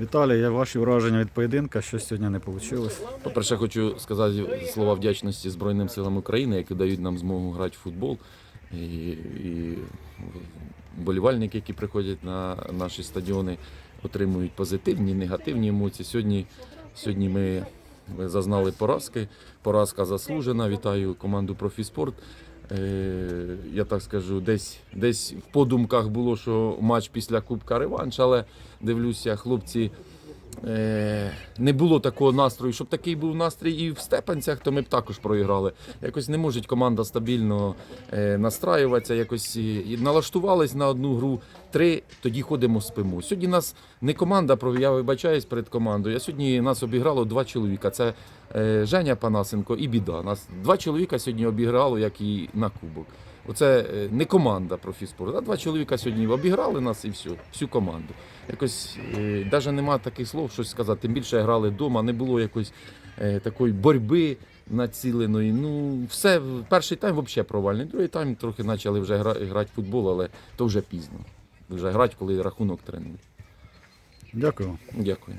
Віталій, я ваші враження від поєдинка, що сьогодні не вийшло. По-перше, хочу сказати слова вдячності Збройним силам України, які дають нам змогу грати в футбол. І, і болівальники, які приходять на наші стадіони, отримують позитивні, негативні емоції. Сьогодні, сьогодні ми зазнали поразки. Поразка заслужена. Вітаю команду Профіспорт. Е, я так скажу, десь, десь в подумках було, що матч після Кубка реванш, але дивлюся, хлопці. Е, не було такого настрою, щоб такий був настрій і в Степанцях, то ми б також проіграли. Якось не може команда стабільно е, настраюватися, якось і, налаштувались на одну гру. Три, тоді ходимо спимо. Сьогодні нас не команда, я вибачаюсь перед командою. А сьогодні нас обіграло два чоловіка. Це е, Женя Панасенко і біда. Нас два чоловіка сьогодні обіграло, як і на кубок. Оце е, не команда профіспорт, а два чоловіка сьогодні обіграли нас і все, всю команду. Якось е, навіть немає таких слов, щось сказати. Тим більше грали вдома, не було якоїсь е, такої боротьби націленої. Ну, все, перший тайм взагалі провальний. Другий тайм трохи почали вже грати в футбол, але то вже пізно. Вже грати, коли рахунок 3-0. Дякую. Дякую.